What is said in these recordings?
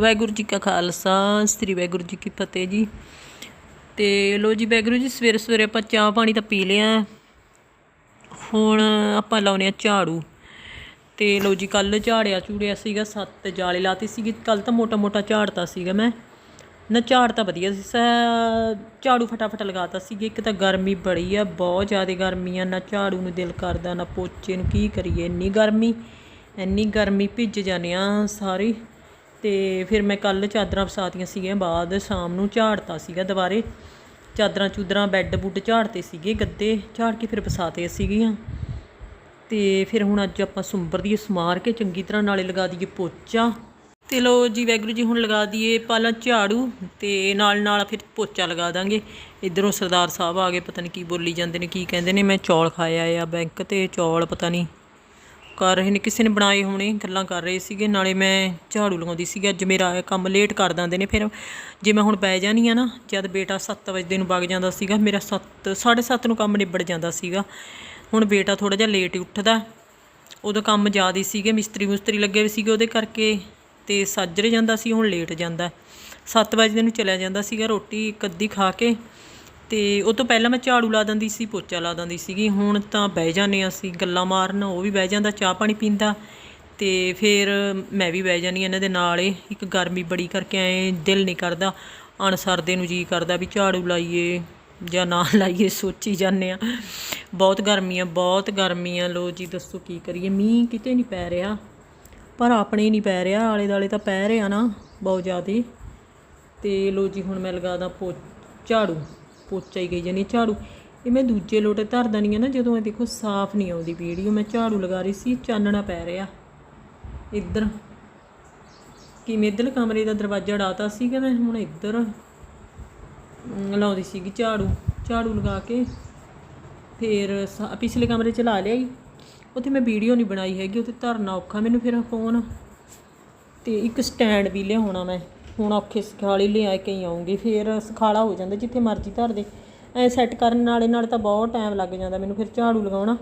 ਵਾਹਿਗੁਰੂ ਜੀ ਕਾ ਖਾਲਸਾ, ਸ੍ਰੀ ਵਾਹਿਗੁਰੂ ਜੀ ਕੀ ਫਤਿਹ ਜੀ। ਤੇ ਲੋ ਜੀ ਵਾਹਿਗੁਰੂ ਜੀ, ਸਵੇਰੇ ਸਵੇਰੇ ਆਪਾਂ ਚਾਹ ਪਾਣੀ ਤਾਂ ਪੀ ਲਿਆ। ਹੁਣ ਆਪਾਂ ਲਾਉਨੇ ਆ ਝਾੜੂ। ਤੇ ਲੋ ਜੀ ਕੱਲ ਝਾੜਿਆ ਝੂੜਿਆ ਸੀਗਾ, ਸੱਤ ਜਾਲੇ ਲਾਤੀ ਸੀਗੀ। ਕੱਲ ਤਾਂ ਮੋਟਾ ਮੋਟਾ ਝਾੜਤਾ ਸੀਗਾ ਮੈਂ। ਨਾ ਝਾੜ ਤਾਂ ਵਧੀਆ ਸੀ, ਸਾ- ਝਾੜੂ ਫਟਾਫਟ ਲਗਾਤਾ ਸੀਗਾ। ਇੱਕ ਤਾਂ ਗਰਮੀ ਬੜੀ ਆ, ਬਹੁਤ ਜ਼ਿਆਦਾ ਗਰਮੀ ਆ। ਨਾ ਝਾੜੂ ਨੂੰ ਦਿਲ ਕਰਦਾ, ਨਾ ਪੋਚੇ ਨੂੰ। ਕੀ ਕਰੀਏ, ਇੰਨੀ ਗਰਮੀ ਇੰਨੀ ਗਰਮੀ, ਭਿੱਜ ਜਾਂਦੇ ਆ ਸਾਰੇ। ਤੇ ਫਿਰ ਮੈਂ ਕੱਲ ਚਾਦਰਾਂ ਫਸਾਤੀਆਂ ਸੀਗੀਆਂ, ਬਾਅਦ ਸ਼ਾਮ ਨੂੰ ਝਾੜਤਾ ਸੀਗਾ ਦੁਬਾਰੇ। ਚਾਦਰਾਂ ਚੂਦਰਾਂ, ਬੈੱਡ ਬੁੱਡ ਝਾੜਤੇ ਸੀਗੇ, ਗੱਦੇ ਝਾੜ ਕੇ ਫਿਰ ਵਸਾਤੇ ਸੀਗੀਆਂ। ਤੇ ਫਿਰ ਹੁਣ ਅੱਜ ਆਪਾਂ ਸੁੰਬਰ ਦੀ ਸਮਾਰ ਕੇ ਚੰਗੀ ਤਰ੍ਹਾਂ ਨਾਲੇ ਲਗਾ ਦਈਏ ਪੋਚਾ। ਤੇ ਲੋ ਜੀ ਵੈਗਰੂ ਜੀ ਹੁਣ ਲਗਾ ਦਈਏ ਪਹਿਲਾਂ ਝਾੜੂ ਤੇ ਨਾਲ ਨਾਲ ਫਿਰ ਪੋਚਾ ਲਗਾ ਦਾਂਗੇ। ਇਧਰੋਂ ਸਰਦਾਰ ਸਾਹਿਬ ਆ ਗਏ, ਪਤਾ ਨਹੀਂ ਕੀ ਬੋਲੀ ਜਾਂਦੇ ਨੇ, ਕੀ ਕਹਿੰਦੇ ਨੇ, ਮੈਂ ਚੌਲ ਖਾਇਆ ਆ ਬੈਂਕ ਤੇ, ਚੌਲ ਪਤਾ ਨਹੀਂ ਕਰ ਰਹੇ ਨੇ, ਕਿਸੇ ਨੇ ਬਣਾਏ ਹੋਣੇ, ਗੱਲਾਂ ਕਰ ਰਹੇ ਸੀਗੇ। ਨਾਲੇ ਮੈਂ ਝਾੜੂ ਲਗਾਉਂਦੀ ਸੀਗੀ, ਅੱਜ ਮੇਰਾ ਕੰਮ ਲੇਟ ਕਰ ਦਿੰਦੇ ਨੇ। ਫਿਰ ਜੇ ਮੈਂ ਹੁਣ ਪੈ ਜਾਣੀ ਆ ਨਾ, ਜਦ ਬੇਟਾ 7 ਵਜੇ ਨੂੰ ਵਗ ਜਾਂਦਾ ਸੀਗਾ, ਮੇਰਾ 7 7:30 ਨੂੰ ਕੰਮ ਨਿਬੜ ਜਾਂਦਾ ਸੀਗਾ। ਹੁਣ ਬੇਟਾ ਥੋੜਾ ਜਿਹਾ ਲੇਟ ਹੀ ਉੱਠਦਾ। ਉਦੋਂ ਕੰਮ ਜ਼ਿਆਦਾ ਸੀਗੇ, ਮਿਸਤਰੀ ਮੁਸਤਰੀ ਲੱਗੇ ਹੋਏ ਸੀਗੇ ਉਹਦੇ ਕਰਕੇ ਤੇ ਸੱਜਰੇ ਜਾਂਦਾ ਸੀ, ਹੁਣ ਲੇਟ ਜਾਂਦਾ। 7 ਵਜੇ ਨੂੰ ਚਲਿਆ ਜਾਂਦਾ ਸੀਗਾ ਰੋਟੀ ਇੱਕ ਅੱਧੀ ਖਾ ਕੇ। ਤੇ ਉਹ ਤੋਂ ਪਹਿਲਾਂ ਮੈਂ ਝਾੜੂ ਲਾ ਦਿੰਦੀ ਸੀ, ਪੋਚਾ ਲਾ ਦਿੰਦੀ ਸੀਗੀ। ਹੁਣ ਤਾਂ ਬਹਿ ਜਾਂਦੇ ਹਾਂ ਅਸੀਂ, ਗੱਲਾਂ ਮਾਰਨ, ਉਹ ਵੀ ਬਹਿ ਜਾਂਦਾ, ਚਾਹ ਪਾਣੀ ਪੀਂਦਾ। ਤੇ ਫਿਰ ਮੈਂ ਵੀ ਬਹਿ ਜਾਂਦੀ ਹਾਂ ਇਹਨਾਂ ਦੇ ਨਾਲ ਹੀ। ਇੱਕ ਗਰਮੀ ਬੜੀ ਕਰਕੇ ਐ ਦਿਲ ਨਹੀਂ ਕਰਦਾ ਅਣਸਰਦੇ ਨੂੰ ਜੀ ਕਰਦਾ ਵੀ ਝਾੜੂ ਲਾਈਏ ਜਾਂ ਨਾ ਲਾਈਏ, ਸੋਚੀ ਜਾਂਦੇ ਆ ਬਹੁਤ ਗਰਮੀ ਆ ਬਹੁਤ ਗਰਮੀ ਆ ਲੋ ਜੀ ਦੱਸੋ ਕੀ ਕਰੀਏ। ਮੀਂਹ ਕਿਤੇ ਨਹੀਂ ਪੈ ਰਿਹਾ, ਪਰ ਆਪਣੇ ਨਹੀਂ ਪੈ ਰਿਹਾ। ਆਲੇ ਦਾਲੇ ਤਾਂ ਪੈ ਰਿਹਾ ਨਾ, ਬਹੁਤ ਜ਼ਿਆਦਾ। ਤੇ ਲੋ ਜੀ ਹੁਣ ਮੈਂ ਲਗਾਦਾ ਪੋ, ਝਾੜੂ। ਪੋਚਾ ਹੀ ਗਈ ਜਾਨੀ ਝਾੜੂ। ਇਹ ਮੈਂ ਦੂਜੇ ਲੋਟੇ ਧਰ ਦਣੀ ਆ ਨਾ, ਜਦੋਂ ਇਹ ਦੇਖੋ ਸਾਫ਼ ਨਹੀਂ ਆਉਂਦੀ ਵੀਡੀਓ ਮੈਂ ਝਾੜੂ ਲਗਾ ਰਹੀ ਸੀ, ਚਾਨਣਾ ਪੈ ਰਿਹਾ। ਇੱਧਰ, ਕਿਵੇਂ ਇੱਧਰ ਕਮਰੇ ਦਾ ਦਰਵਾਜ਼ਾ ਡਾਤਾ ਸੀਗਾ ਮੈਂ ਹੁਣ ਇੱਧਰ ਲਾਉਂਦੀ ਸੀਗੀ ਝਾੜੂ ਝਾੜੂ ਲਗਾ ਕੇ। ਫਿਰ ਪਿਛਲੇ ਕਮਰੇ ਚ ਲਾ ਲਿਆ ਜੀ। ਉੱਥੇ ਮੈਂ ਵੀਡੀਓ ਨਹੀਂ ਬਣਾਈ ਹੈਗੀ, ਉੱਥੇ ਧਰਨਾ ਔਖਾ, ਮੈਨੂੰ ਫਿਰ ਫੋਨ ਤੇ ਇੱਕ ਸਟੈਂਡ ਵੀ ਲਿਆਉਣਾ ਮੈਂ। ਹੁਣ ਔਖੇ ਸਖਾਲੀ ਲਿਆ ਕੇ ਹੀ ਆਉਂਗੀ ਫਿਰ ਸਖਾਲਾ ਹੋ ਜਾਂਦਾ ਜਿੱਥੇ ਮਰਜ਼ੀ ਧਰ ਦੇ। ਐ ਸੈੱਟ ਕਰਨ ਨਾਲੇ ਨਾਲ ਤਾਂ ਬਹੁਤ ਟਾਈਮ ਲੱਗ ਜਾਂਦਾ ਮੈਨੂੰ, ਫਿਰ ਝਾੜੂ ਲਗਾਉਣਾ।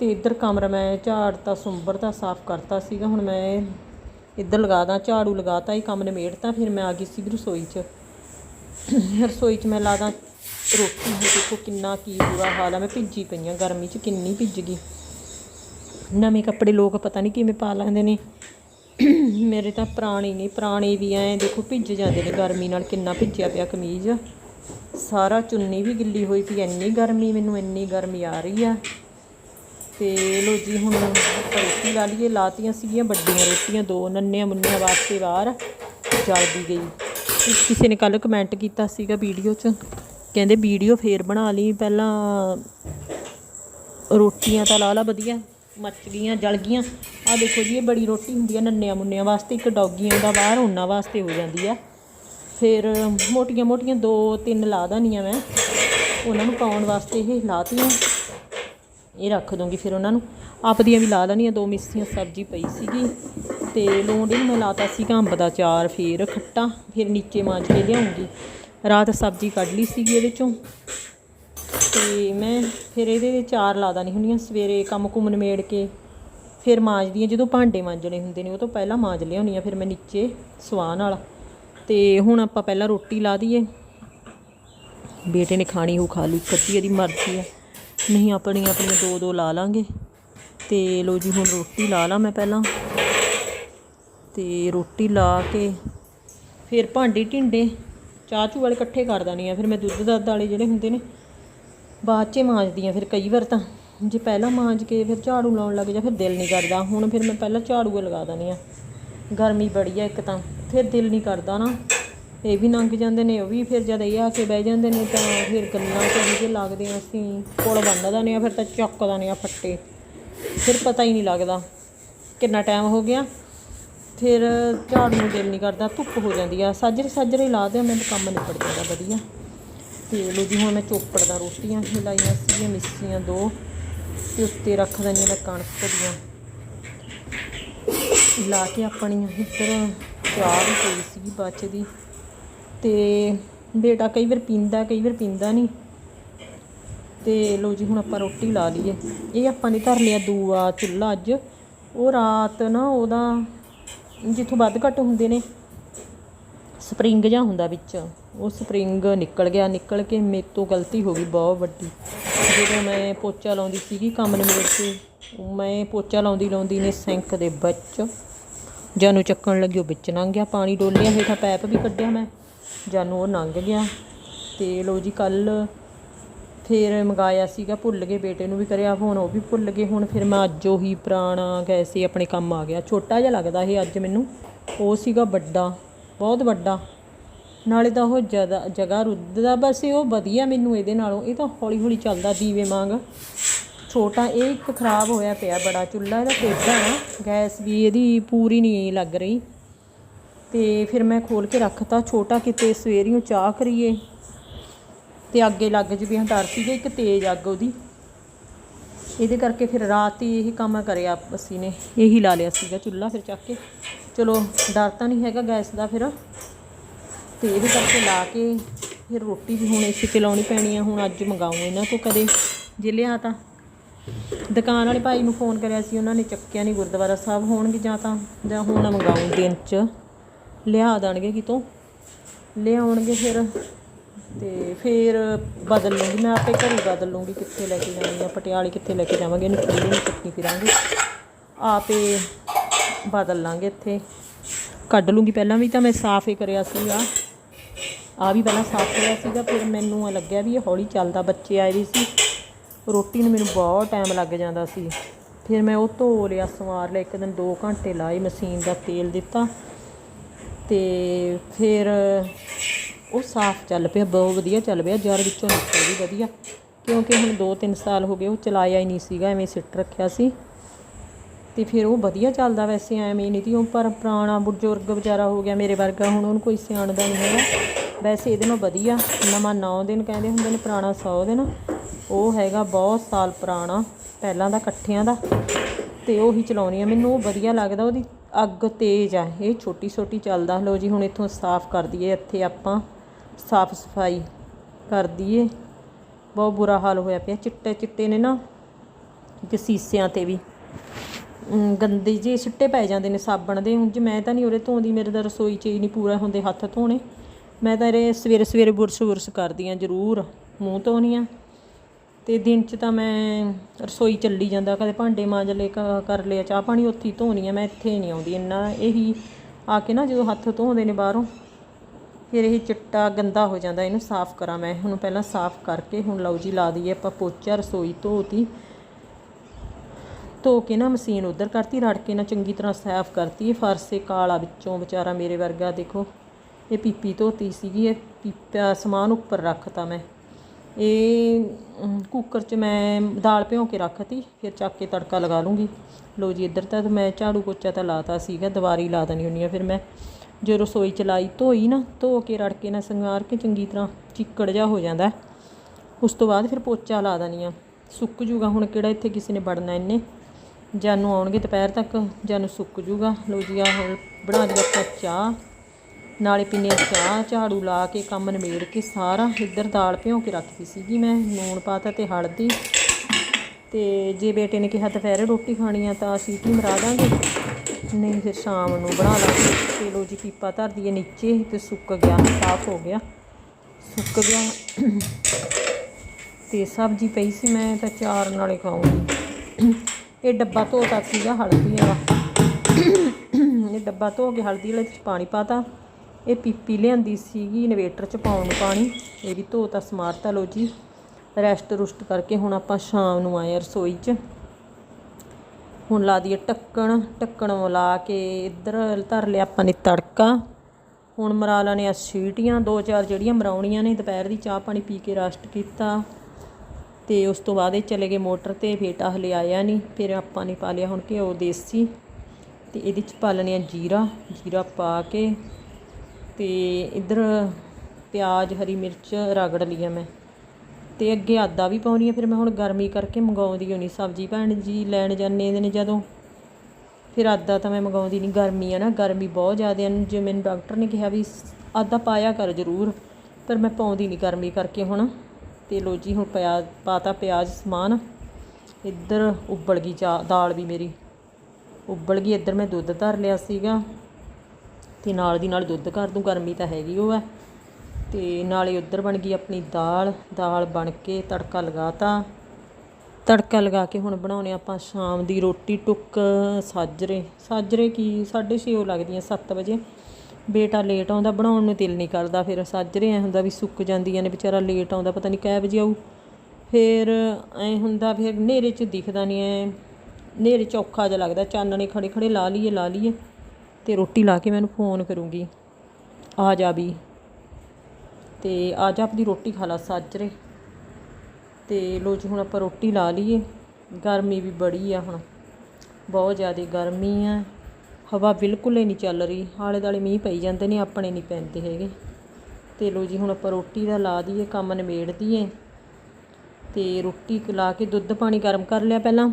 ਤੇ ਇੱਧਰ ਕਮਰਾ ਮੈਂ ਝਾੜਤਾ, ਸੁੰਬਰਤਾ, ਸਾਫ਼ ਕਰਤਾ ਸੀਗਾ, ਹੁਣ ਮੈਂ ਇੱਧਰ ਲਗਾਦਾ ਝਾੜੂ ਲਗਾਤਾ ਹੀ ਕੰਮ ਨਿਮੇੜਤਾ ਫਿਰ ਮੈਂ ਆ ਗਈ ਸੀ ਰਸੋਈ 'ਚ। ਰਸੋਈ 'ਚ ਮੈਂ ਲਾਦਾ ਰੋਟੀ ਹੁਣ ਦੇਖੋ ਕਿੰਨਾ ਕੀ ਬੁਰਾ ਹਾਲ ਆ, ਮੈਂ ਭਿੱਜੀ ਪਈ ਆ, ਗਰਮੀ 'ਚ ਕਿੰਨੀ ਭਿੱਜ ਗਈ। ਨਵੇਂ ਕੱਪੜੇ ਲੋਕ ਪਤਾ ਨਹੀਂ ਕਿਵੇਂ ਪਾ ਲੈਂਦੇ ਨੇ। ਮੇਰੇ ਤਾਂ ਪੁਰਾਣੇ ਨਹੀਂ ਪੁਰਾਣੇ ਵੀ ਐ ਦੇਖੋ ਭਿੱਜ ਜਾਂਦੇ ਨੇ ਗਰਮੀ ਨਾਲ, ਕਿੰਨਾ ਭਿੱਜਿਆ ਪਿਆ ਕਮੀਜ਼। ਸਾਰਾ ਚੁੰਨੀ ਵੀ ਗਿੱਲੀ ਹੋਈ ਪਈ, ਇੰਨੀ ਗਰਮੀ, ਮੈਨੂੰ ਇੰਨੀ ਗਰਮੀ ਆ ਰਹੀ ਆ। ਤੇ ਲੋ ਜੀ, ਹੁਣ ਰੋਟੀ ਲਾ ਲਈਏ, ਲਾਤੀਆਂ ਸੀਗੀਆਂ ਵੱਡੀਆਂ ਰੋਟੀਆਂ, ਦੋ ਨੰਨਿਆਂ ਮੁੰਨਿਆਂ ਵਾਸਤੇ ਬਾਹਰ, ਜਲਦੀ ਗਈ। ਕਿਸੇ ਨੇ ਕੱਲ ਕਮੈਂਟ ਕੀਤਾ ਸੀਗਾ ਵੀਡੀਓ 'ਚ, ਕਹਿੰਦੇ ਵੀਡੀਓ ਫੇਰ ਬਣਾ ਲਈ, ਪਹਿਲਾਂ ਰੋਟੀਆਂ ਤਾਂ ਲਾ ਲਾ ਵਧੀਆ, ਮੱਚ ਗਈਆਂ, ਜਲ ਗਈਆਂ। ਆ ਦੇਖੋ ਜੀ, ਇਹ ਬੜੀ ਰੋਟੀ ਹੁੰਦੀ ਆ ਨੰਨਿਆਂ ਮੁੰਨਿਆਂ ਵਾਸਤੇ, ਇੱਕ ਡੌਗੀਆਂ ਦਾ ਬਾਹਰ ਉਹਨਾਂ ਵਾਸਤੇ ਹੋ ਜਾਂਦੀ ਆ। ਫਿਰ ਮੋਟੀਆਂ ਮੋਟੀਆਂ ਦੋ ਤਿੰਨ ਲਾ ਦਨੀਆਂ ਮੈਂ, ਉਹਨਾਂ ਨੂੰ ਪਾਉਣ ਵਾਸਤੇ ਇਹ ਲਾਤੀਆਂ। ਇਹ ਰੱਖ ਦੂੰਗੀ ਫਿਰ ਉਹਨਾਂ ਨੂੰ। ਆਪਦੀਆਂ ਵੀ ਲਾ ਲੈਣੀਆਂ, ਦੋ ਮਿੱਸੀਆਂ ਸਬਜ਼ੀ ਪਈ ਸੀਗੀ, ਤੇ ਲੂਣ ਨੂੰ ਮੈਂ ਲਾਤਾ ਸੀ ਅੰਬ ਦਾ ਚਾਰ ਫਿਰ ਖੱਟਾ, ਫਿਰ ਨੀਚੇ ਮਾਂਜ ਕੇ ਲਿਆਉਂਗੀ। ਰਾਤ ਸਬਜ਼ੀ ਕੱਢ ਲਈ ਸੀਗੀ ਇਹਦੇ ਚੋਂ, ਤੇ ਮੈਂ ਫਿਰ ਇਹਦੇ ਚਾਰ ਲਾ ਦਾਨੀ ਹੁੰਦੀਆਂ ਸਵੇਰੇ ਕੰਮ ਕੁੰਮ ਨਿਮੇੜ ਕੇ ਫਿਰ ਮਾਂਜਦੀ ਹਾਂ ਜਦੋਂ ਭਾਂਡੇ ਮਾਂਜਣੇ ਹੁੰਦੇ ਨੇ, ਉਹ ਤੋਂ ਪਹਿਲਾਂ ਮਾਂਜ ਲਿਆਉਂਦੀ ਆ, ਫਿਰ ਮੈਂ ਨੀਚੇ ਸਵਾਹ ਨਾਲ। ਤੇ ਹੁਣ ਆਪਾਂ ਪਹਿਲਾਂ ਰੋਟੀ ਲਾ ਦਈਏ। ਬੇਟੇ ਨੇ ਖਾਣੀ ਹੋ ਖਾ ਲਈ ਕੱਦੀ ਇਹਦੀ ਮਰਜ਼ੀ ਆ। ਨਹੀਂ, ਆਪਣੀ ਆਪਣੀਆਂ ਦੋ ਦੋ ਲਾ ਲਾਂਗੇ। ਤੇ ਲੋ ਜੀ, ਹੁਣ ਰੋਟੀ ਲਾ ਲਾਂ ਮੈਂ ਪਹਿਲਾਂ। ਤੇ ਰੋਟੀ ਲਾ ਕੇ ਫਿਰ ਭਾਂਡੇ ਢਿੰਡੇ, ਚਾਹ ਚੂ ਵਾਲੇ ਇਕੱਠੇ ਕਰ ਦਾਨੀ ਆ। ਫਿਰ ਮੈਂ ਦੁੱਧ ਦੱਧ ਵਾਲੇ ਜਿਹੜੇ ਹੁੰਦੇ ਨੇ, ਬਾਅਦ 'ਚ ਮਾਂਜਦੀ ਆ ਫਿਰ ਕਈ ਵਾਰ ਤਾਂ। ਜੇ ਪਹਿਲਾਂ ਮਾਂਜ ਕੇ ਫਿਰ ਝਾੜੂ ਲਾਉਣ ਲੱਗ ਜਾ, ਫਿਰ ਦਿਲ ਨਹੀਂ ਕਰਦਾ। ਹੁਣ ਫਿਰ ਮੈਂ ਪਹਿਲਾਂ ਝਾੜੂ ਲਗਾ ਦਨੀ ਆ ਗਰਮੀ ਬੜੀ ਆ ਇੱਕ ਤਾਂ। ਫਿਰ ਦਿਲ ਨਹੀਂ ਕਰਦਾ ਨਾ। ਇਹ ਵੀ ਲੰਘ ਜਾਂਦੇ ਨੇ, ਉਹ ਵੀ ਫਿਰ ਜਦ ਇਹ ਆ ਕੇ ਬਹਿ ਜਾਂਦੇ ਨੇ ਤਾਂ ਫਿਰ ਗੱਲਾਂ ਕਰੀ ਜੇ ਲੱਗਦੇ ਆ ਅਸੀਂ, ਕੋਲ ਬੰਨਦਾ ਨਹੀਂ ਆ ਫਿਰ ਤਾਂ ਚੱਕਦਾ ਨਹੀਂ ਆ ਫੱਟੇ। ਫਿਰ ਪਤਾ ਹੀ ਨਹੀਂ ਲੱਗਦਾ ਕਿੰਨਾ ਟਾਈਮ ਹੋ ਗਿਆ। ਫਿਰ ਝਾੜੂ ਨੂੰ ਦਿਲ ਨਹੀਂ ਕਰਦਾ, ਧੁੱਪ ਹੋ ਜਾਂਦੀ ਆ। ਸਾਜਰੇ ਸਾਜਰੇ ਲਾ ਦਿਆਂ ਮੈਨੂੰ ਕੰਮ ਨਿਪਟ ਜਾਂਦਾ ਵਧੀਆ। ਤੇ ਲੋ ਜੀ, ਹੁਣ ਮੈਂ ਚੋਪੜ ਦਾ ਰੋਟੀਆਂ ਲਾਈਆਂ ਸੀਗੀਆਂ, ਮਿੱਸੀਆਂ ਦੋ। ਤੇ ਉੱਤੇ ਰੱਖ ਦਿੰਦੀ ਮੈਂ ਕਣਕ ਦੀਆਂ ਲਾ ਕੇ ਆਪਣੀ ਇੱਧਰ ਚਾਹ ਵੀ ਪਈ ਸੀਗੀ ਬਚਦੀ ਤੇ ਬੇਟਾ ਕਈ ਵਾਰ ਪੀਂਦਾ, ਕਈ ਵਾਰ ਪੀਂਦਾ ਨਹੀਂ ਤੇ ਲੋ ਜੀ, ਹੁਣ ਆਪਾਂ ਰੋਟੀ ਲਾ ਲਈਏ। ਇਹ ਆਪਾਂ ਨੇ ਧਰ ਲਿਆ ਦੂਆ ਚੁੱਲ੍ਹਾ ਅੱਜ। ਉਹ ਰਾਤ ਨਾ ਉਹਦਾ ਜਿੱਥੋਂ ਵੱਧ ਘੱਟ ਹੁੰਦੇ ਨੇ। ਸਪਰਿੰਗ ਜਾਂ ਹੁੰਦਾ ਵਿੱਚ, ਉਹ ਸਪਰਿੰਗ ਨਿਕਲ ਗਿਆ, ਨਿਕਲ ਕੇ ਮੇਰੇ ਤੋਂ ਗਲਤੀ ਹੋ ਗਈ ਬਹੁਤ ਵੱਡੀ। ਜਦੋਂ ਮੈਂ ਪੋਚਾ ਲਾਉਂਦੀ ਸੀਗੀ ਕੰਮ ਨਿਬੇੜ ਕੇ ਮੈਂ ਪੋਚਾ ਲਾਉਂਦੀ ਲਾਉਂਦੀ ਨੇ ਸਿੰਕ ਦੇ ਵਿੱਚ ਜਾਨੂੰ ਚੱਕਣ ਲੱਗੀ, ਉਹ ਵਿੱਚ ਲੰਘ ਗਿਆ। ਪਾਣੀ ਡੋਲਿਆ ਹੇਠਾਂ ਪੈਪ ਵੀ ਕੱਢਿਆ ਮੈਂ, ਜਾਨੂੰ ਉਹ ਲੰਘ ਗਿਆ। ਤੇ ਲੋ ਜੀ ਕੱਲ ਫਿਰ ਮੰਗਾਇਆ ਸੀਗਾ, ਭੁੱਲ ਗਏ ਬੇਟੇ ਨੂੰ ਵੀ ਕਰਿਆ ਫੋਨ ਉਹ ਵੀ ਭੁੱਲ ਗਏ। ਹੁਣ ਫਿਰ ਮੈਂ ਅੱਜ ਉਹੀ ਪੁਰਾਣਾ ਗੈਸ ਆਪਣੇ ਕੰਮ ਆ ਗਿਆ। ਛੋਟਾ ਜਿਹਾ ਲੱਗਦਾ ਇਹ ਅੱਜ ਮੈਨੂੰ। ਉਹ ਸੀਗਾ ਵੱਡਾ। ਬਹੁਤ ਵੱਡਾ। ਨਾਲੇ ਤਾਂ ਉਹ ਜ਼ਿਆਦਾ ਜਗ੍ਹਾ ਰੁੱਦਦਾ ਬਸ ਇਹ ਉਹ ਵਧੀਆ ਮੈਨੂੰ ਇਹਦੇ ਨਾਲੋਂ। ਇਹ ਤਾਂ ਹੌਲੀ ਹੌਲੀ ਚੱਲਦਾ ਦੀਵੇ ਵਾਂਗ। ਛੋਟਾ, ਇਹ ਇੱਕ ਖਰਾਬ ਹੋਇਆ ਪਿਆ ਬੜਾ ਚੁੱਲ੍ਹਾ, ਇਹਦਾ ਟੇਢਾ ਨਾ ਗੈਸ ਵੀ ਇਹਦੀ ਪੂਰੀ ਨਹੀਂ ਲੱਗ ਰਹੀ। ਤੇ ਫਿਰ ਮੈਂ ਖੋਲ ਕੇ ਰੱਖਤਾ, ਛੋਟਾ ਕਿਤੇ ਸਵੇਰੀਓ ਚਾਹ ਕਰੀਏ। ਤੇ ਅੱਗੇ ਲੱਗ ਜਵੇ ਡਰ ਸੀਗੇ ਇੱਕ ਤੇਜ਼ ਅੱਗ ਉਹਦੀ। ਇਹਦੇ ਕਰਕੇ ਫਿਰ ਰਾਤ ਹੀ ਇਹ ਕੰਮ ਕਰਿਆ ਅਸੀਂ ਨੇ, ਇਹੀ ਲਾ ਲਿਆ ਸੀਗਾ ਚੁੱਲ੍ਹਾ ਫਿਰ ਚੱਕ ਕੇ। ਚਲੋ, ਡਰ ਤਾਂ ਨਹੀਂ ਹੈਗਾ ਗੈਸ ਦਾ ਫਿਰ। ਤੇ ਇਹਦੇ ਕਰਕੇ ਲਾ ਕੇ ਫਿਰ ਰੋਟੀ ਵੀ ਹੁਣ ਇਸੇ ਤੇ ਲਾਉਣੀ ਪੈਣੀ ਆ, ਹੁਣ ਅੱਜ ਮੰਗਾਉਂ ਇਹਨਾਂ ਤੋਂ ਕਦੇ, ਜੇ ਲਿਆ ਤਾਂ। ਦੁਕਾਨ ਵਾਲੇ ਭਾਈ ਨੂੰ ਫੋਨ ਕਰਿਆ ਸੀ, ਉਹਨਾਂ ਨੇ ਚੱਕਿਆ ਨਹੀਂ ਗੁਰਦੁਆਰਾ ਸਾਹਿਬ ਹੋਣਗੇ ਜਾਂ ਤਾਂ, ਜਾਂ ਹੁਣ ਮੰਗਾਉਂ ਦਿਨ ਚ। ਲਿਆ ਦੇਣਗੇ ਕਿਤੋਂ। ਲਿਆਉਣਗੇ ਫਿਰ ਤੇ ਫਿਰ ਬਦਲ ਲੂੰਗੀ, ਮੈਂ ਆਪੇ ਘਰੇ ਬਦਲ ਲੂੰਗੀ ਕਿੱਥੇ ਲੈ ਕੇ ਜਾਣੀ ਆ, ਪਟਿਆਲੇ ਕਿੱਥੇ ਲੈ ਕੇ ਜਾਵਾਂਗੇ, ਇਹਨੂੰ ਕਿਹੜੇ ਨੂੰ ਚੱਕੀ ਫਿਰਾਂਗੇ। ਆਪੇ ਬਦਲ ਲਾਂਗੇ ਇੱਥੇ। ਕੱਢ ਲੂੰਗੀ ਪਹਿਲਾਂ ਵੀ ਤਾਂ ਮੈਂ ਸਾਫ਼ ਹੀ ਕਰਿਆ ਸੀਗਾ। ਆ ਵੀ ਪਹਿਲਾਂ ਸਾਫ਼ ਕਰਿਆ ਸੀਗਾ, ਫਿਰ ਮੈਨੂੰ ਇਹ ਲੱਗਿਆ ਵੀ ਇਹ ਹੌਲੀ ਚੱਲਦਾ, ਬੱਚੇ ਆਏ ਵੀ ਸੀ। ਰੋਟੀ ਨੂੰ ਮੈਨੂੰ ਬਹੁਤ ਟਾਈਮ ਲੱਗ ਜਾਂਦਾ ਸੀ। ਫਿਰ ਮੈਂ ਉਹ ਧੋ ਲਿਆ, ਸਵਾਰ ਲਿਆ, ਇੱਕ ਦਿਨ 2 ਘੰਟੇ ਲਾਏ ਮਸ਼ੀਨ ਦਾ ਤੇਲ ਦਿੱਤਾ। ਤੇ ਫਿਰ ਉਹ ਸਾਫ਼ ਚੱਲ ਪਿਆ, ਬਹੁਤ ਵਧੀਆ ਚੱਲ ਪਿਆ ਜਰ ਵਿੱਚੋਂ ਨਿਕਲ ਗਈ ਵਧੀਆ। ਕਿਉਂਕਿ ਹੁਣ 2-3 ਸਾਲ ਹੋ ਗਏ, ਉਹ ਚਲਾਇਆ ਹੀ ਨਹੀਂ ਸੀਗਾ, ਐਵੇਂ ਸਿੱਟ ਰੱਖਿਆ ਸੀ। ਤੇ ਫਿਰ ਉਹ ਵਧੀਆ ਚੱਲਦਾ ਵੈਸੇ, ਐਵੇਂ ਨਹੀਂ ਤੀ ਉਹ ਪਰ ਪੁਰਾਣਾ ਬਜ਼ੁਰਗ ਵਿਚਾਰਾ ਹੋ ਗਿਆ ਮੇਰੇ ਵਰਗਾ, ਹੁਣ ਉਹਨੂੰ ਕੋਈ ਸਿਆਣਦਾ ਨਹੀਂ ਹੈਗਾ। ਵੈਸੇ ਇਹਦੇ ਨਾਲ ਵਧੀਆ, ਨਵਾਂ 9 ਦਿਨ ਕਹਿੰਦੇ ਹੁੰਦੇ ਨੇ, ਪੁਰਾਣਾ 100 ਦਿਨ। ਉਹ ਹੈਗਾ ਬਹੁਤ ਸਾਲ ਪੁਰਾਣਾ, ਪਹਿਲਾਂ ਦਾ, ਇਕੱਠਿਆਂ ਦਾ। ਤੇ ਉਹੀ ਚਲਾਉਣੀ ਆ, ਮੈਨੂੰ ਉਹ ਵਧੀਆ ਲੱਗਦਾ, ਉਹਦੀ ਅੱਗ ਤੇਜ਼ ਆ, ਇਹ ਛੋਟੀ ਛੋਟੀ ਚੱਲਦਾ। ਲੋ ਜੀ, ਹੁਣ ਇੱਥੋਂ ਸਾਫ਼ ਕਰ ਦਈਏ, ਇੱਥੇ ਆਪਾਂ। ਸਾਫ਼ ਸਫ਼ਾਈ ਕਰ ਦਈਏ। ਬਹੁਤ ਬੁਰਾ ਹਾਲ ਹੋਇਆ ਪਿਆ। ਚਿੱਟੇ ਚਿੱਟੇ ਨੇ ਨਾ ਤੇ ਸੀਸਿਆਂ ਤੇ ਵੀ ਗੰਦੇ ਜਿਹੇ ਸਿੱਟੇ ਪੈ ਜਾਂਦੇ ਨੇ ਸਾਬਣ ਦੇ। ਉਂਝ ਮੈਂ ਤਾਂ ਨਹੀਂ ਉਰੇ ਧੋਂਦੀ ਮੇਰੇ ਤਾਂ ਰਸੋਈ 'ਚ ਹੀ ਨਹੀਂ ਪੂਰਾ ਹੁੰਦੇ ਹੱਥ ਧੋਣੇ। ਮੈਂ ਤਾਂ ਇਹ ਸਵੇਰੇ ਸਵੇਰੇ ਬੁਰਸ਼ ਬੁਰਸ਼ ਕਰਦੀ ਆ ਜ਼ਰੂਰ, ਮੂੰਹ ਧੋਣੀ ਆ। ਤੇ ਦਿਨ 'ਚ ਤਾਂ ਮੈਂ ਰਸੋਈ ਚੱਲੀ ਜਾਂਦਾ, ਕਦੇ ਭਾਂਡੇ ਮਾਂਜ ਲਏ ਕਰ ਲਿਆ, ਚਾਹ ਪਾਣੀ ਉੱਥੇ ਹੀ ਧੋਣੀ ਆ। ਮੈਂ ਇੱਥੇ ਨਹੀਂ ਆਉਂਦੀ। ਇੰਨਾ ਇਹੀ ਆ ਕੇ ਨਾ ਜਦੋਂ ਹੱਥ ਧੋਂਦੇ ਨੇ ਬਾਹਰੋਂ ਫਿਰ ਇਹ ਚਿੱਟਾ ਗੰਦਾ ਹੋ ਜਾਂਦਾ, ਇਹਨੂੰ ਸਾਫ਼ ਕਰਾਂ ਮੈਂ। ਹੁਣ ਪਹਿਲਾਂ ਸਾਫ਼ ਕਰਕੇ, ਹੁਣ ਲਓ ਜੀ, ਲਾ ਦਈਏ ਆਪਾਂ ਪੋਚਾ, ਰਸੋਈ ਧੋਤੀ ਧੋ ਕੇ ਨਾ ਮਸ਼ੀਨ ਉਧਰ ਕਰਤੀ, ਰੜ ਕੇ ਨਾ ਚੰਗੀ ਤਰ੍ਹਾਂ ਸਾਫ਼ ਕਰਤੀ। ਇਹ ਫਰਸੇ ਕਾਲਾ ਵਿੱਚੋਂ ਵਿਚਾਰਾ ਮੇਰੇ ਵਰਗਾ, ਦੇਖੋ। ਇਹ ਪੀਪੀ ਧੋਤੀ ਸੀਗੀ, ਇਹ ਪੀਪਾ ਸਮਾਨ ਉੱਪਰ ਰੱਖਤਾ ਮੈਂ। ਇਹ ਕੁੱਕਰ 'ਚ ਮੈਂ ਦਾਲ ਭਿਉਂ ਕੇ ਰੱਖਤੀ, ਫਿਰ ਚੱਕ ਕੇ ਤੜਕਾ ਲਗਾ ਲੂੰਗੀ। ਲੋ ਜੀ, ਇੱਧਰ ਤਾਂ ਮੈਂ ਝਾੜੂ ਪੋਚਾ ਤਾਂ ਲਾਤਾ ਸੀਗਾ ਦੁਬਾਰੀ ਲਾ ਦੇਣੀ ਹੁੰਦੀ ਆ, ਫਿਰ ਮੈਂ ਜੇ ਰਸੋਈ ਚਲਾਈ ਧੋਈ ਨਾ, ਧੋ ਕੇ ਰੜ ਕੇ ਨਾ ਸੰਗਾਰ ਕੇ ਚੰਗੀ ਤਰ੍ਹਾਂ ਚਿੱਕੜ ਜਾ ਹੋ ਜਾਂਦਾ ਉਸ ਤੋਂ ਬਾਅਦ ਫਿਰ ਪੋਚਾ ਲਾ ਦੇਣੀ ਆ ਸੁੱਕ ਜੂਗਾ, ਹੁਣ ਕਿਹੜਾ ਇੱਥੇ ਕਿਸੇ ਨੇ ਵੜਨਾ ਇੰਨੇ? ਜਾਨੂੰ ਆਉਣਗੇ ਦੁਪਹਿਰ ਤੱਕ, ਜਾਨੂੰ ਸੁੱਕ ਜੂਗਾ। ਲੋ ਜੀ ਆ ਹੁਣ ਬਣਾ ਲਈ ਆਪਾਂ ਚਾਹ। ਨਾਲੇ ਪੀਨੇ ਆ ਚਾਹ, ਝਾੜੂ ਲਾ ਕੇ ਕੰਮ ਨਿਬੇੜ ਕੇ ਸਾਰਾ। ਇੱਧਰ ਦਾਲ ਭਿਉਂ ਕੇ ਰੱਖੀ ਸੀਗੀ ਮੈਂ, ਲੂਣ ਪਾਤਾ ਤੇ ਹਲਦੀ। ਤੇ ਜੇ ਬੇਟੇ ਨੇ ਕਿਹਾ ਦੁਪਹਿਰੇ ਰੋਟੀ ਖਾਣੀ ਆ ਤਾਂ ਅਸੀਂ ਸੀਟੀ ਮਰਾ ਦਾਂਗੇ? ਨਹੀਂ, ਫਿਰ ਸ਼ਾਮ ਨੂੰ ਬਣਾ ਲਾਂਗੇ ਤੇ ਲੋ ਜੀ ਪੀਪਾ ਧਰ ਦਈਏ ਨੀਚੇ ਤੇ ਸੁੱਕ ਗਿਆ, ਸਾਫ਼ ਹੋ ਗਿਆ। ਸੁੱਕ ਗਿਆ। ਤੇ ਸਬਜ਼ੀ ਪਈ ਸੀ ਮੈਂ ਤਾਂ ਚਾਰ ਨਾਲੇ ਖਾਊਂਗੀ। ਇਹ ਡੱਬਾ ਧੋਤਾ ਸੀਗਾ ਹਲਦੀ ਵਾਲਾ। ਇਹ ਡੱਬਾ ਧੋ ਕੇ ਹਲਦੀ ਵਾਲੇ 'ਚ ਪਾਣੀ ਪਾਤਾ ਇਹ ਪੀਪੀ ਲਿਆਂਦੀ ਸੀਗੀ ਇਨਵੇਟਰ 'ਚ ਪਾਉਣ ਨੂੰ ਪਾਣੀ। ਇਹ ਵੀ ਧੋਤਾ ਸਮਾਰਤਾ ਲੋ ਜੀ। ਰੈਸਟ ਰੁਸਟ ਕਰਕੇ ਹੁਣ ਆਪਾਂ ਸ਼ਾਮ ਨੂੰ ਆਏ ਆ ਰਸੋਈ 'ਚ। ਹੁਣ ਲਾ ਦਈਏ ਢੱਕਣ ਢੱਕਣ ਮਿਲਾ ਕੇ ਇੱਧਰ ਧਰ ਲਿਆ ਆਪਾਂ ਨੇ ਤੜਕਾ। ਹੁਣ ਮਰਾ ਲੈਣੇ ਆ ਸੀਟੀਆਂ, ਦੋ ਚਾਰ ਜਿਹੜੀਆਂ ਮਰਾਉਣੀਆਂ ਨੇ, ਦੁਪਹਿਰ ਦੀ ਚਾਹ ਪਾਣੀ ਪੀ ਕੇ ਰੈਸਟ ਕੀਤਾ। ਤੇ ਉਸ ਤੋਂ ਬਾਅਦ ਇਹ ਚਲੇ ਗਏ ਮੋਟਰ ਤੇ ਬੇਟਾ ਹਲੇ ਆਇਆ ਨਹੀਂ ਫਿਰ ਆਪਾਂ ਨੇ ਪਾ ਲਿਆ ਹੁਣ ਘਿਓ, ਦੇਸੀ। ਤੇ ਇਹਦੇ ਚ ਪਾ ਲੈਣੇ ਆ ਜੀਰਾ ਜੀਰਾ ਪਾ ਕੇ। ਤੇ ਇੱਧਰ ਪਿਆਜ਼, ਹਰੀ ਮਿਰਚ ਰਗੜ ਲਈ ਮੈਂ। ਤੇ ਅੱਗੇ ਆਦਾ ਵੀ ਪਾਉਣੀ ਆ, ਫਿਰ ਮੈਂ ਹੁਣ ਗਰਮੀ ਕਰਕੇ ਮੰਗਾਉਂਦੀ ਹੋਣੀ ਸਬਜ਼ੀ। ਭੈਣ ਜੀ, ਲੈਣ ਜਾਂਦੇ ਨੇ ਜਦੋਂ ਫਿਰ ਆਦਾ ਤਾਂ ਮੈਂ ਮੰਗਾਉਂਦੀ ਨਹੀਂ। ਗਰਮੀ ਆ ਨਾ, ਗਰਮੀ ਬਹੁਤ ਜ਼ਿਆਦਾ ਹੈ ਜੇ ਮੈਨੂੰ ਡਾਕਟਰ ਨੇ ਕਿਹਾ ਵੀ ਆਦਾ ਪਾਇਆ ਕਰ ਜ਼ਰੂਰ, ਪਰ ਮੈਂ ਪਾਉਂਦੀ ਨਹੀਂ ਗਰਮੀ ਕਰਕੇ ਹੁਣ। ਤੇ ਲੋ ਜੀ, ਹੁਣ ਪਿਆ, ਪਾਤਾ ਪਿਆਜ਼ ਸਮਾਨ। ਇੱਧਰ ਉਬਲ ਗਈ ਚਾ, ਦਾਲ ਵੀ ਮੇਰੀ। ਉਬਲ ਗਈ, ਇੱਧਰ ਮੈਂ ਦੁੱਧ ਧਰ ਲਿਆ ਸੀਗਾ। ਤੇ ਨਾਲ ਦੀ ਨਾਲ ਦੁੱਧ ਕਰ ਦੂੰ, ਗਰਮੀ ਤਾਂ ਹੈਗੀ ਉਹ ਹੈ ਤੇ ਨਾਲੇ ਉੱਧਰ ਬਣ ਗਈ ਆਪਣੀ ਦਾਲ। ਦਾਲ ਬਣ ਕੇ ਤੜਕਾ ਲਗਾਤਾ। ਤੜਕਾ ਲਗਾ ਕੇ ਹੁਣ ਬਣਾਉਣੇ ਆਪਾਂ ਸ਼ਾਮ ਦੀ ਰੋਟੀ। ਟੁੱਕ ਸਾਜਰੇ। ਸਾਜਰੇ ਕੀ? 6:30 ਉਹ ਲੱਗਦੀਆਂ 7 ਵਜੇ। ਬੇਟਾ ਲੇਟ ਆਉਂਦਾ, ਬਣਾਉਣ ਨੂੰ ਦਿਲ ਨਹੀਂ ਕਰਦਾ। ਫਿਰ ਸਾਜਰੇ ਐ ਹੁੰਦਾ ਵੀ ਸੁੱਕ ਜਾਂਦੀਆਂ ਨੇ, ਵਿਚਾਰਾ ਲੇਟ ਆਉਂਦਾ, ਪਤਾ ਨਹੀਂ ਕਿਹ ਵਜੇ ਆਊ। ਫਿਰ ਐ ਹੁੰਦਾ, ਫਿਰ ਹਨੇਰੇ 'ਚ ਦਿਖਦਾ ਨਹੀਂ ਐ। ਹਨੇਰੇ 'ਚ ਔਖਾ ਜਿਹਾ ਲੱਗਦਾ, ਚਾਨਣੇ ਖੜੇ ਖੜੇ ਲਾ ਲਈਏ ਲਾ ਲਈਏ। ਤੇ ਰੋਟੀ ਲਾ ਕੇ ਮੈਨੂੰ ਫੋਨ ਕਰੂੰਗੀ। ਆ ਜਾ ਵੀ। ਤੇ ਆ ਜਾ ਆਪਣੀ ਰੋਟੀ ਖਾ ਲਾ ਸਾਜਰੇ ਤੇ ਲੋ ਜੀ, ਹੁਣ ਆਪਾਂ ਰੋਟੀ ਲਾ ਲਈਏ। ਗਰਮੀ ਵੀ ਬੜੀ ਆ ਹੁਣ। ਬਹੁਤ ਜ਼ਿਆਦਾ ਗਰਮੀ ਆ। ਹਵਾ ਬਿਲਕੁਲ ਹੀ ਨਹੀਂ ਚੱਲ ਰਹੀ। ਆਲੇ ਦਾਲੇ ਮੀਂਹ ਪਈ ਜਾਂਦੇ ਨੇ, ਆਪਣੇ ਨਹੀਂ ਪੈਂਦੇ ਹੈਗੇ। ਤੇ ਲੋ ਜੀ, ਹੁਣ ਆਪਾਂ ਰੋਟੀ ਦਾ ਲਾ ਦਈਏ, ਕੰਮ ਨਿਬੇੜ ਦਈਏ। ਤੇ ਰੋਟੀ ਲਾ ਕੇ ਦੁੱਧ ਪਾਣੀ ਗਰਮ ਕਰ ਲਿਆ ਪਹਿਲਾਂ।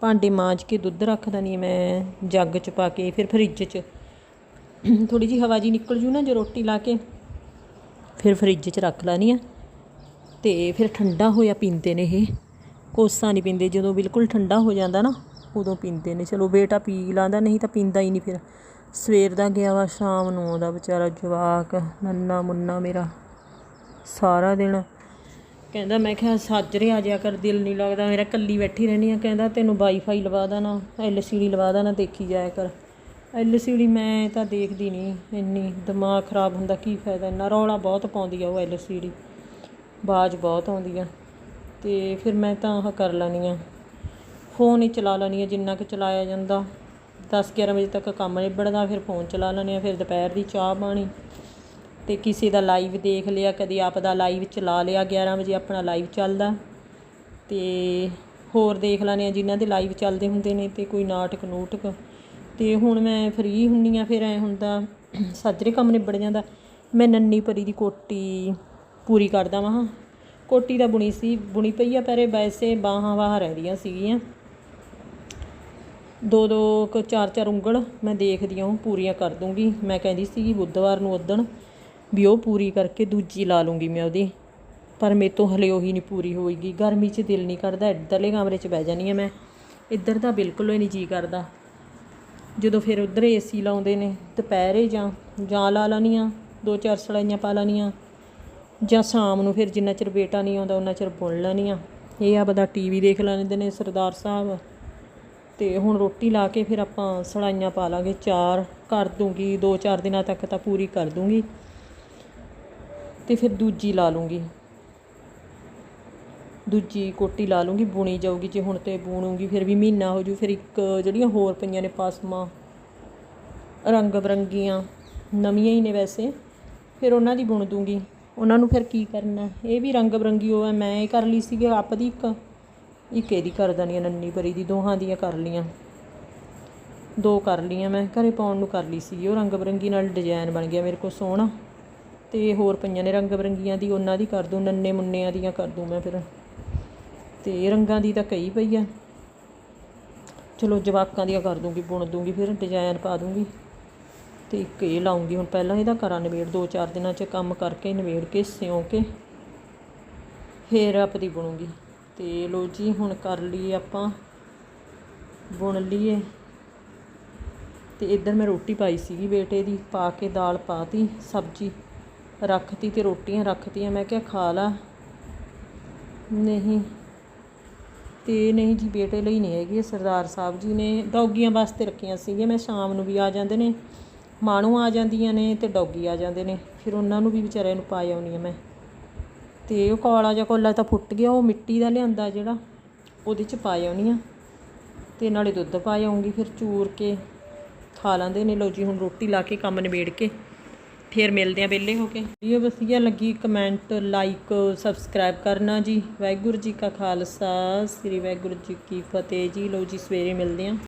ਭਾਂਡੇ ਮਾਂਜ ਕੇ ਦੁੱਧ ਰੱਖਦਾ ਨਹੀਂ ਮੈਂ, ਜੱਗ 'ਚ ਪਾ ਕੇ, ਫਿਰ ਫਰਿੱਜ 'ਚ। ਥੋੜੀ ਜੀ ਹਵਾ ਜੀ ਨਿਕਲ ਜੂ ਨਾ ਜੇ ਰੋਟੀ ਲਾ ਕੇ। ਫਿਰ ਫਰਿੱਜ 'ਚ ਰੱਖ ਲੈਣੀ ਆ। ਤੇ ਫਿਰ ਠੰਡਾ ਹੋਇਆ ਪੀਂਦੇ ਨੇ ਇਹ। ਕੋਸਾ ਨਹੀਂ ਪੀਂਦੇ, ਜਦੋਂ ਬਿਲਕੁਲ ਠੰਡਾ ਹੋ ਜਾਂਦਾ ਨਾ, ਉਦੋਂ ਪੀਂਦੇ ਨੇ। ਚਲੋ ਬੇਟਾ ਪੀ ਲਾਂਦਾ, ਨਹੀਂ ਤਾਂ ਪੀਂਦਾ ਹੀ ਨਹੀਂ ਫਿਰ। ਸਵੇਰ ਦਾ ਗਿਆ ਵਾ, ਸ਼ਾਮ ਨੂੰ ਆਉਂਦਾ ਵਿਚਾਰਾ ਜਵਾਕ, ਨੰਨਾ ਮੁੰਨਾ ਮੇਰਾ, ਸਾਰਾ ਦਿਨ। ਕਹਿੰਦਾ, ਮੈਂ ਕਿਹਾ ਸਾਜਰੇ ਆ ਜਾਇਆ ਕਰ, ਦਿਲ ਨਹੀਂ ਲੱਗਦਾ, ਮੇਰਾ ਕੱਲੀ ਬੈਠੀ ਰਹਿੰਦੀ ਆ। ਕਹਿੰਦਾ, ਤੈਨੂੰ ਵਾਈਫਾਈ ਲਵਾ ਦੇਣਾ ਐਲਸੀਡੀ ਲਵਾ ਦੇਣਾ ਦੇਖੀ ਜਾਇਆ ਕਰ। ਐਲਸੀਡੀ ਮੈਂ ਤਾਂ ਦੇਖਦੀ ਨਹੀਂ, ਇੰਨੀ ਦਿਮਾਗ ਖਰਾਬ ਹੁੰਦਾ, ਕੀ ਫਾਇਦਾ, ਇੰਨਾ ਰੌਲਾ ਬਹੁਤ ਪਾਉਂਦੀ ਆ ਉਹ ਐਲਸੀਡੀ ਬਾਜ ਬਹੁਤ ਆਉਂਦੀ ਆ। ਤੇ ਫਿਰ ਮੈਂ ਤਾਂ ਆਹ ਕਰ ਲੈਣੀ ਆ। ਫੋਨ ਹੀ ਚਲਾ ਲੈਣੀ ਆ, ਜਿੰਨਾ ਕੁ ਚਲਾਇਆ ਜਾਂਦਾ। 10 11 ਵਜੇ ਤੱਕ ਕੰਮ ਨਿਬੜਦਾ, ਫਿਰ ਫੋਨ ਚਲਾ ਲੈਣੀ ਆ, ਫਿਰ ਦੁਪਹਿਰ ਦੀ ਚਾਹ ਪਾਣੀ। ਤੇ ਕਿਸੇ ਦਾ ਲਾਈਵ ਦੇਖ ਲਿਆ, ਕਦੀ ਆਪ ਦਾ ਲਾਈਵ ਚਲਾ ਲਿਆ 11 ਵਜੇ ਆਪਣਾ ਲਾਈਵ ਚੱਲਦਾ। ਤੇ ਹੋਰ ਦੇਖ ਲੈਣੇ ਆ, ਜਿਨ੍ਹਾਂ ਦੇ ਲਾਈਵ ਚੱਲਦੇ ਹੁੰਦੇ ਨੇ, ਤੇ ਕੋਈ ਨਾਟਕ ਨੂਟਕ ਤੇ ਹੁਣ ਮੈਂ ਫ੍ਰੀ ਹੁੰਨੀ ਆ, ਫਿਰ ਐ ਹੁੰਦਾ ਸਾਜਰੇ ਕੰਮ ਨਿਬੜ ਜਾਂਦਾ। ਮੈਂ ਨੰਨੀ ਪਰੀ ਦੀ ਕੋਟੀ ਪੂਰੀ ਕਰਦਾ ਵਾਂ। ਕੋਟੀ ਦਾ ਬੁਣੀ ਸੀ, ਬੁਣੀ ਪਈ ਆ, ਪਰ ਵੈਸੇ ਬਾਹਾਂ ਬਾਹਾਂ ਰਹਿ ਰਹੀਆਂ ਸੀਗੀਆਂ। ਦੋ ਦੋ ਕ ਚਾਰ ਚਾਰ ਉਂਗਲ ਮੈਂ ਦੇਖਦੀ ਹਾਂ ਪੂਰੀਆਂ ਕਰ ਦੂੰਗੀ। ਮੈਂ ਕਹਿੰਦੀ ਸੀਗੀ ਬੁੱਧਵਾਰ ਨੂੰ ਉਦਣ ਵੀ ਉਹ ਪੂਰੀ ਕਰਕੇ ਦੂਜੀ ਲਾ ਲੂੰਗੀ ਮੈਂ ਉਹਦੀ। ਪਰ ਮੇਰੇ ਤੋਂ ਹਲੇ ਉਹੀ ਨਹੀਂ ਪੂਰੀ ਹੋਏਗੀ ਗਰਮੀ 'ਚ ਦਿਲ ਨਹੀਂ ਕਰਦਾ, ਇੱਧਰਲੇ ਕਮਰੇ 'ਚ ਬਹਿ ਜਾਨੀ ਆ ਮੈਂ। ਇੱਧਰ ਤਾਂ ਬਿਲਕੁਲ ਹੀ ਨਹੀਂ ਜੀ ਕਰਦਾ। ਜਦੋਂ ਫਿਰ ਉਧਰ ਏਸੀ ਲਾਉਂਦੇ ਨੇ ਦੁਪਹਿਰੇ ਜਾਂ ਜਾਂ ਲਾ ਲੈਣੀਆਂ ਦੋ ਚਾਰ ਸਲਾਈਆਂ ਪਾ ਲੈਣੀਆਂ ਜਾਂ ਸ਼ਾਮ ਨੂੰ ਫਿਰ ਜਿੰਨਾ ਚਿਰ ਬੇਟਾ ਨਹੀਂ ਆਉਂਦਾ ਉਹਨਾਂ ਚਿਰ ਬੁਣ ਲੈਣੀਆਂ ਇਹ ਆ ਬੰਦਾ ਟੀਵੀ ਦੇਖ ਲੈਂਦੇ ਨੇ ਸਰਦਾਰ ਸਾਹਿਬ। ਤੇ ਹੁਣ ਰੋਟੀ ਲਾ ਕੇ ਫਿਰ ਆਪਾਂ ਸਲਾਈਆਂ ਪਾ ਲਾਂਗੇ, ਚਾਰ ਕਰ ਦੂੰਗੀ, ਦੋ ਚਾਰ ਦਿਨਾਂ ਤੱਕ ਤਾਂ ਪੂਰੀ ਕਰ ਦੂੰਗੀ। ਤੇ ਫਿਰ ਦੂਜੀ ਲਾ ਲੂੰਗੀ। ਦੂਜੀ ਕੋਟੀ ਲਾ ਲੂੰਗੀ, ਬੁਣੀ ਜਾਊਗੀ, ਜੇ ਹੁਣ ਤੇ ਬੁਣੂਗੀ, ਫਿਰ ਵੀ ਮਹੀਨਾ ਹੋ ਜੂ, ਫਿਰ ਇੱਕ ਜਿਹੜੀਆਂ ਹੋਰ ਪਈਆਂ ਨੇ ਪਾਸਮਾਂ, ਰੰਗ ਬਰੰਗੀਆਂ, ਨਵੀਆਂ ਹੀ ਨੇ ਵੈਸੇ, ਫਿਰ ਉਹਨਾਂ ਦੀ ਬੁਣ ਦੂੰਗੀ। ਉਹਨਾਂ ਨੂੰ ਫਿਰ ਕੀ ਕਰਨਾ? ਇਹ ਵੀ ਰੰਗ ਬਰੰਗੀ ਉਹ ਹੈ, ਮੈਂ ਇਹ ਕਰ ਲਈ ਸੀਗੀ, ਆਪ ਦੀ ਇੱਕ। ਇੱਕ ਇਹਦੀ ਕਰ ਦਣੀ ਆ, ਨੰਨੀ ਪਰੀ ਦੀ, ਦੋਹਾਂ ਦੀਆਂ ਕਰ ਲੀਆਂ ਦੋ ਕਰ ਲੀਆਂ ਮੈਂ, ਘਰੇ ਪਾਉਣ ਨੂੰ ਕਰ ਲਈ ਸੀ ਉਹ ਰੰਗ ਬਰੰਗੀ ਨਾਲ ਡਿਜ਼ਾਈਨ ਬਣ ਗਿਆ ਮੇਰੇ ਕੋਲ ਸੋਹਣਾ। ਤੇ ਹੋਰ ਪਈਆਂ ਨੇ ਰੰਗ ਬਰੰਗੀਆਂ ਦੀ, ਉਹਨਾਂ ਦੀ ਕਰ ਦੂੰ, ਨੰਨੇ ਮੁੰਨਿਆਂ ਦੀਆਂ ਕਰ ਦੂੰ ਮੈਂ ਫਿਰ। ਤੇ ਰੰਗਾਂ ਦੀ ਤਾਂ ਕਈ ਪਈ ਆ। ਚਲੋ ਜਵਾਕਾਂ ਦੀਆਂ ਕਰ ਦੂੰਗੀ, ਬੁਣ ਦੂੰਗੀ, ਫਿਰ ਡਿਜ਼ਾਈਨ ਪਾ ਦੂੰਗੀ। ਤੇ ਇੱਕ ਇਹ ਲਾਉਂਗੀ, ਹੁਣ ਪਹਿਲਾਂ ਇਹਦਾ ਕਰਾਂ ਨਿਬੇੜ, ਦੋ ਚਾਰ ਦਿਨਾਂ 'ਚ ਕੰਮ ਕਰਕੇ ਨਿਬੇੜ ਕੇ, ਸਿਉਂ ਕੇ ਫੇਰ ਆਪਦੀ ਬੁਣੂਗੀ। ਤੇ ਲੋ ਜੀ, ਹੁਣ ਕਰ ਲਈਏ ਆਪਾਂ, ਬੁਣ ਲਈਏ। ਤੇ ਇੱਧਰ ਮੈਂ ਰੋਟੀ ਪਾਈ ਸੀਗੀ ਬੇਟੇ ਦੀ, ਪਾ ਕੇ ਦਾਲ ਪਾਤੀ, ਸਬਜ਼ੀ ਰੱਖਤੀ ਤੇ ਰੋਟੀਆਂ ਰੱਖਤੀਆਂ। ਮੈਂ ਕਿਹਾ ਖਾ ਲਾ। ਨਹੀਂ ਤੇ ਨਹੀਂ ਜੀ, ਬੇਟੇ ਲਈ ਨਹੀਂ ਹੈਗੀ ਸਰਦਾਰ ਸਾਹਿਬ ਜੀ ਨੇ ਡੌਗੀਆਂ ਵਾਸਤੇ ਰੱਖੀਆਂ ਸੀਗੀਆਂ। ਮੈਂ ਸ਼ਾਮ ਨੂੰ ਵੀ ਆ ਜਾਂਦੇ ਨੇ, ਮਾਣੂ ਆ ਜਾਂਦੀਆਂ ਨੇ ਤੇ ਡੌਗੀ ਆ ਜਾਂਦੇ ਨੇ। ਫਿਰ ਉਹਨਾਂ ਨੂੰ ਵੀ ਵਿਚਾਰਿਆਂ ਨੂੰ ਪਾ ਆਉਣੀ ਆ ਮੈਂ। ਤੇ ਉਹ ਕਾਲਾ ਜਿਹਾ ਕੋਲਾ ਤਾਂ ਫੁੱਟ ਗਿਆ, ਉਹ ਮਿੱਟੀ ਦਾ ਲਿਆਂਦਾ ਜਿਹੜਾ, ਉਹਦੇ ਚ ਪਾ ਆਉਣੀ ਆ ਤੇ ਨਾਲੇ ਦੁੱਧ ਪਾ ਆਉਂਗੀ, ਫਿਰ ਚੂਰ ਕੇ ਖਾ ਲੈਂਦੇ ਨੇ। ਲੋ ਜੀ, ਹੁਣ ਰੋਟੀ ਲਾ ਕੇ ਕੰਮ ਨਿਬੇੜ ਕੇ। ਫਿਰ ਮਿਲਦੇ ਆ ਵਿਹਲੇ ਹੋ ਕੇ। ਵੀਡੀਓ ਵਧੀਆ ਲੱਗੀ ਕਮੈਂਟ ਲਾਈਕ ਸਬਸਕ੍ਰਾਈਬ ਕਰਨਾ ਜੀ। ਵਾਹਿਗੁਰੂ ਜੀ ਕਾ ਖਾਲਸਾ, ਸ੍ਰੀ ਵਾਹਿਗੁਰੂ ਜੀ ਕੀ ਫਤਿਹ ਜੀ। ਲਓ ਜੀ, ਸਵੇਰੇ ਮਿਲਦੇ ਆ